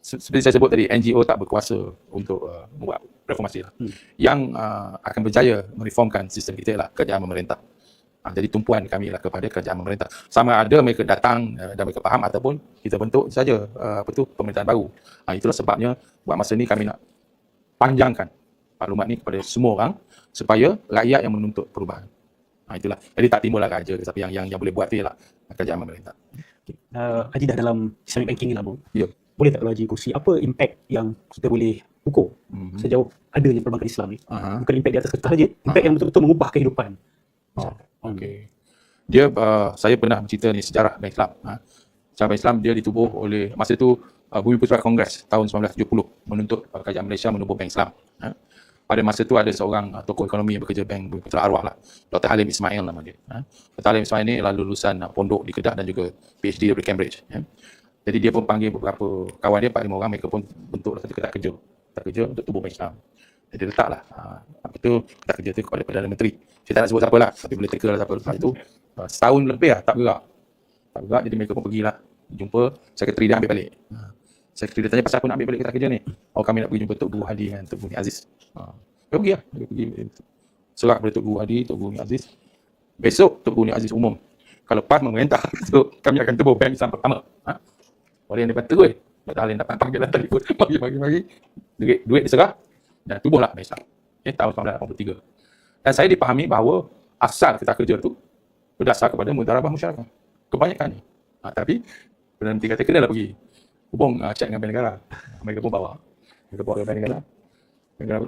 se- seperti saya sebut tadi NGO tak berkuasa untuk uh, membuat reformasi lah. Hmm. Yang uh, akan berjaya mereformkan sistem kita ialah kerajaan pemerintah. Ha, jadi tumpuan kami lah kepada kerajaan pemerintah. Sama ada mereka datang uh, dan mereka faham ataupun kita bentuk saja uh, apa tu pemerintahan baru. Ha, itulah sebabnya buat masa ni kami nak panjangkan maklumat ni kepada semua orang supaya rakyat yang menuntut perubahan. Ha, itulah. Jadi tak timbullah raja tetapi yang yang yang boleh buat tu ialah kerajaan pemerintah. Okay. Uh, Haji dah dalam Islamic banking ni lah bro. Ya. Boleh tak kalau Haji kongsi apa impact yang kita boleh ukur Mhm. sejauh adanya perbankan Islam ni? Aha. Bukan impact di atas kertas saja, impact yang betul-betul mengubah kehidupan. Oh, okey. Dia uh, saya pernah bercerita ni sejarah Bank Islam. Ha. Sejarah Islam dia ditubuh oleh masa itu uh, Bumi Putera Kongres tahun 1970 menuntut uh, kerajaan Malaysia menubuh Bank Islam. Ha. Pada masa itu ada seorang uh, tokoh ekonomi yang bekerja Bank Bumi Putera Arwah lah. Dr. Halim Ismail nama dia. Ha. Dr. Halim Ismail ni lalu lulusan uh, pondok di Kedah dan juga PhD dari Cambridge. Ya. Jadi dia pun panggil beberapa kawan dia, 4-5 orang, mereka pun bentuk ketika tak kerja. Tak kerja untuk tubuh Islam. Jadi letaklah uh, apa tu tak kerja tu kepada Perdana Menteri. Saya tak nak sebut siapa lah, tapi boleh teka lah siapa. Lepas itu uh, setahun lebih lah tak bergerak. Tak bergerak, jadi mereka pun pergilah jumpa sekretari dia ambil balik. Uh, sekretari dia tanya pasal apa nak ambil balik kita kerja ni. Oh kami nak pergi jumpa Tok Guru Hadi dengan Tok Guru Aziz. Uh, dia pergi lah, dia pergi. Surat kepada Tok Guru Hadi, Tok Guru Aziz. Besok Tok Guru Aziz umum. Kalau PAS memerintah, so kami akan tubuh bank Islam pertama. Ha? Orang yang dapat terus, tak boleh dapat panggilan telefon. Mari, mari, mari. Duit, duit diserah dan tubuhlah Islam. Okay, tahun 1983. Dan saya dipahami bahawa asal kita kerja tu berdasar kepada mudarabah masyarakat. Kebanyakannya. Ha, tapi Perdana Menteri kata kenalah pergi. Hubung uh, cek dengan Bank Negara. Mereka pun bawa. Mereka bawa ke Bank Negara. Negara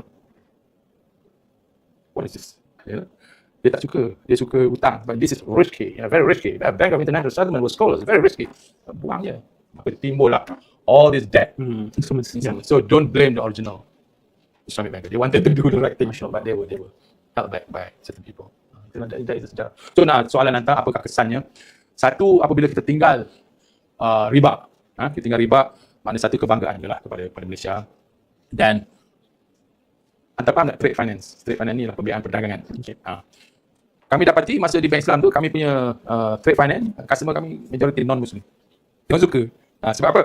What is this? Ya. Dia tak suka. Dia suka hutang. But this is risky. You know, very risky. Bank of International Settlement was closed. Very risky. Buang je. Timbul lah all this debt. Hmm, instrument So, so don't blame the original Islamic banker. They wanted to do the right thing, but they were they were held back by certain people. That, that is the sejarah. So nah, soalan hantar apakah kesannya? Satu apabila kita tinggal uh, riba, ha? kita tinggal riba, makna satu kebanggaan je lah kepada, kepada Malaysia. Dan faham tak trade finance? Trade finance ni lah pembiayaan perdagangan. Okay. Ha. Kami dapati masa di Bank Islam tu kami punya uh, trade finance customer kami majority non muslim. Dia suka. Ha, sebab apa?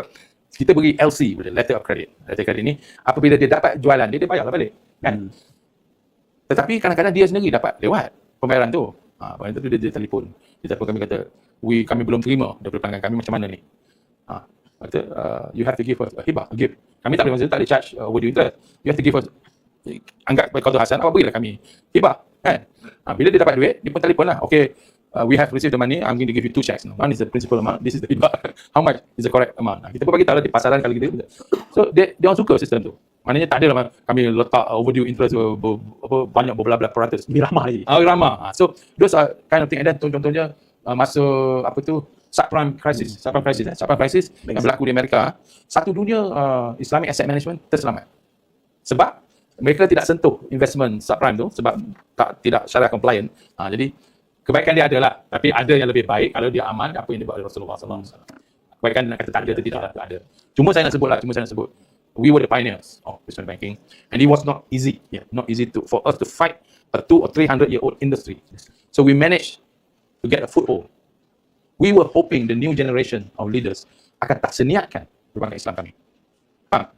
Kita beri LC, letter of credit. Letter of credit ni apabila dia dapat jualan dia dia bayarlah balik. Kan? Hmm. Tetapi kadang-kadang dia sendiri dapat lewat pembayaran tu. Ha, pembayaran tu dia, dia telefon. Dia telefon kami kata, we kami belum terima daripada pelanggan kami macam mana ni. Ha, kata, uh, you have to give us a hibah, a gift. Kami tak boleh tu tak boleh charge uh, overdue interest. You have to give us anggap Qadar Hasan, awak berilah kami hibah. Kan? Ha, bila dia dapat duit, dia pun telefon lah. Okay, uh, we have received the money, I'm going to give you two checks. No? One is the principal amount, this is the hibah. How much is the correct amount? Ha, kita pun bagi tahu lah di pasaran kalau kita. So, dia, dia orang suka sistem tu. Maknanya tak ada lah kami letak overdue interest ber, ber, apa, banyak berbelah-belah peratus. Lebih ramah lagi. Ah, ramah. Ah, So, those are kind of thing. And then contoh-contohnya uh, masa apa tu subprime crisis, subprime crisis, eh? subprime crisis yang berlaku di Amerika, satu dunia uh, Islamic asset management terselamat. Sebab mereka tidak sentuh investment subprime tu sebab tak tidak syariah compliant. Ha, jadi kebaikan dia ada lah, tapi ada yang lebih baik kalau dia aman apa yang dibuat oleh Rasulullah SAW. Kebaikan nak kata tak ada tidak tak ada. Cuma saya nak sebut lah, cuma saya nak sebut. We were the pioneers of Islamic banking and it was not easy, yeah, not easy to for us to fight a two or three hundred year old industry. So we managed to get a foothold. We were hoping the new generation of leaders akan tak seniatkan perbankan Islam kami. Faham?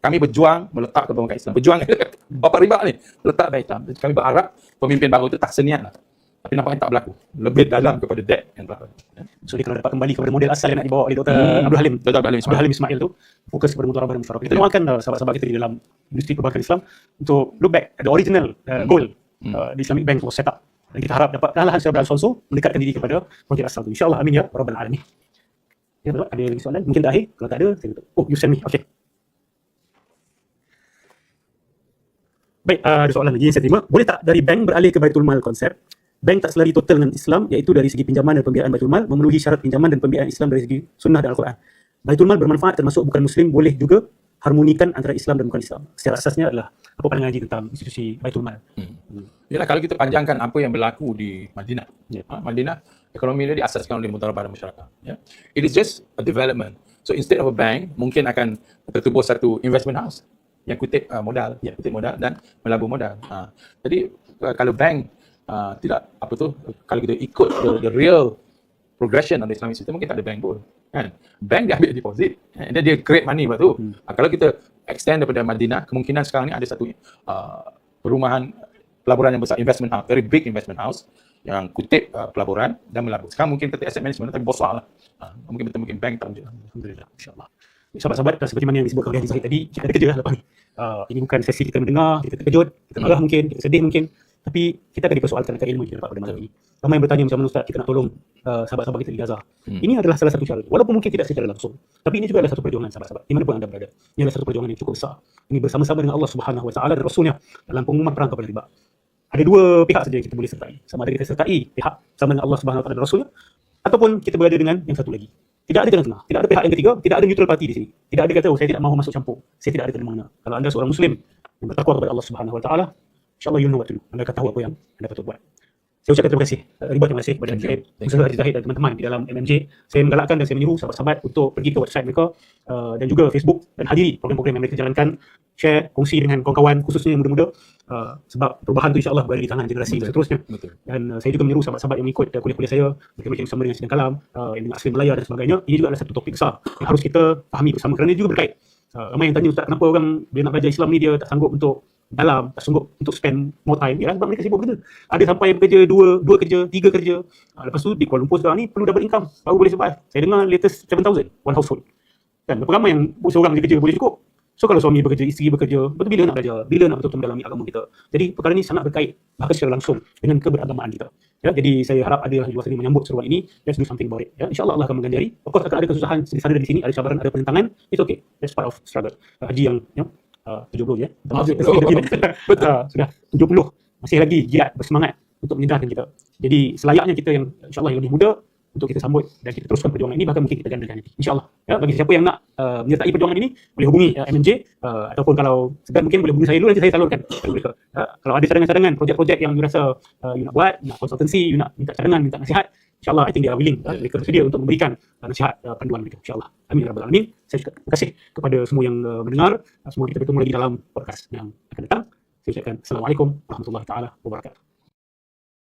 Kami berjuang meletak perbankan Islam. Berjuang bapa riba ni letak bank Islam. Kami berharap pemimpin baru itu tak seniat lah. Tapi nampaknya tak berlaku. Lebih dalam kepada debt yang berlaku. So dia kalau dapat kembali kepada model asal yang nak dibawa oleh Dr. Hmm. Abdul Halim. Dr. Abdul Halim Ismail. Abdul Halim Ismail tu fokus kepada mutarabah dan musyawarah. Kita doakan uh, sahabat-sahabat kita di dalam industri perbankan Islam untuk look back at the original uh, goal uh, the Islamic Bank was set up. Dan kita harap dapat perlahan-lahan secara beransur mendekatkan diri kepada projek asal tu. InsyaAllah amin ya Rabbal Alamin. Ya, betul? Ada lagi soalan? Mungkin terakhir. Kalau tak ada, saya tutup. Oh, you send me. Okay. Baik, uh, ada soalan lagi yang saya terima. Boleh tak dari bank beralih ke Baitul Mal konsep? Bank tak selari total dengan Islam iaitu dari segi pinjaman dan pembiayaan Baitul Mal memenuhi syarat pinjaman dan pembiayaan Islam dari segi sunnah dan Al-Quran. Baitul Mal bermanfaat termasuk bukan Muslim boleh juga harmonikan antara Islam dan bukan Islam. Secara asasnya adalah apa pandangan Haji tentang institusi Baitul Mal? Hmm. Yalah kalau kita panjangkan apa yang berlaku di Madinah. Ya. Ha, Madinah ekonomi dia diasaskan oleh mutarabah dan masyarakat. Ya. It is just a development. So instead of a bank, mungkin akan tertubuh satu investment house yang kutip uh, modal, ya, kutip modal dan melabur modal. Ha. Jadi uh, kalau bank uh, tidak apa tu, kalau kita ikut the, the real progression of the Islamic system, mungkin tak ada bank pun. kan bank dia ambil deposit and then dia create money lepas tu Hmm. Ah, kalau kita extend daripada Madinah kemungkinan sekarang ni ada satu uh, perumahan pelaburan yang besar investment house very big investment house yang kutip uh, pelaburan dan melabur sekarang mungkin kata asset management tapi besar lah uh, mungkin betul mungkin bank tak Alhamdulillah, insyaAllah. Sahabat-sahabat, seperti mana yang disebutkan oleh Haji Zahid tadi, kita ada kerja lah lepas ni. Uh, ini bukan sesi kita mendengar, kita terkejut, kita marah mungkin, kita sedih mungkin. Tapi kita akan dipersoalkan akan ilmu kita dapat pada malam ini. Ramai yang bertanya macam mana Ustaz, kita nak tolong uh, sahabat-sahabat kita di Gaza. Hmm. Ini adalah salah satu cara. Walaupun mungkin tidak secara langsung. Tapi ini juga adalah satu perjuangan sahabat-sahabat. Di mana pun anda berada. Ini adalah satu perjuangan yang cukup besar. Ini bersama-sama dengan Allah Subhanahu Wa Taala dan Rasulnya dalam pengumuman perang kepada riba. Ada dua pihak saja yang kita boleh sertai. Sama ada kita sertai pihak sama dengan Allah Subhanahu Wa Taala dan Rasulnya ataupun kita berada dengan yang satu lagi. Tidak ada jalan tengah. Tidak ada pihak yang ketiga. Tidak ada neutral party di sini. Tidak ada kata, oh, saya tidak mahu masuk campur. Saya tidak ada kena mengena. Kalau anda seorang Muslim yang bertakwa kepada Allah Subhanahu Wa Taala, insyaAllah you know what to do. Anda akan tahu apa yang anda patut buat. Saya ucapkan terima kasih. Uh, Riba terima kasih kepada Thank usaha Haji Zahid dan teman-teman di dalam MMJ. Saya menggalakkan dan saya menyuruh sahabat-sahabat untuk pergi ke website mereka uh, dan juga Facebook dan hadiri program-program yang mereka jalankan. Share, kongsi dengan kawan-kawan khususnya yang muda-muda. Uh, sebab perubahan tu insyaAllah berada di tangan generasi Betul. seterusnya. betul Dan uh, saya juga menyeru sahabat-sahabat yang mengikut uh, kuliah-kuliah saya Mereka bersama dengan Sidang Kalam uh, Yang dengan Asli Melaya dan sebagainya Ini juga adalah satu topik besar Yang harus kita fahami bersama Kerana dia juga berkait uh, Ramai yang tanya Ustaz kenapa orang Bila nak belajar Islam ni Dia tak sanggup untuk dalam Tak sanggup untuk spend more time Ya sebab mereka sibuk bekerja Ada sampai yang bekerja dua, dua kerja, tiga kerja uh, Lepas tu di Kuala Lumpur sekarang ni Perlu double income Baru boleh survive Saya dengar latest 7,000 One household Kan berapa ramai yang seorang je kerja boleh cukup So kalau suami bekerja, isteri bekerja, betul bila nak belajar, bila nak betul-betul mendalami agama kita. Jadi perkara ini sangat berkait bahkan secara langsung dengan keberagamaan kita. Ya, jadi saya harap ada di luar sini menyambut seruan ini, let's do something about it. Ya, InsyaAllah Allah akan mengganjari. Of course akan ada kesusahan di sana dan di sini, ada cabaran, ada penentangan. It's okay. That's part of struggle. Haji yang you know, uh, 70 je. Ah, Betul. betul. Betul. Uh, sudah 70. Masih lagi giat, bersemangat untuk menyedahkan kita. Jadi selayaknya kita yang insyaAllah yang lebih muda untuk kita sambut dan kita teruskan perjuangan ini bahkan mungkin kita gandakan nanti insyaallah ya bagi siapa yang nak uh, menyertai perjuangan ini boleh hubungi uh, MMJ uh, ataupun kalau segan mungkin boleh hubungi saya dulu nanti saya salurkan ya, kalau ada cadangan-cadangan projek-projek yang you rasa uh, you nak buat nak konsultansi you nak minta cadangan minta nasihat insyaallah I think they are willing uh, mereka bersedia untuk memberikan uh, nasihat uh, panduan mereka. Insyaallah amin ya rabbal alamin. Saya juga terima kasih kepada semua yang uh, mendengar. Uh, semoga kita bertemu lagi dalam podcast yang akan datang. Saya ucapkan assalamualaikum warahmatullahi taala wabarakatuh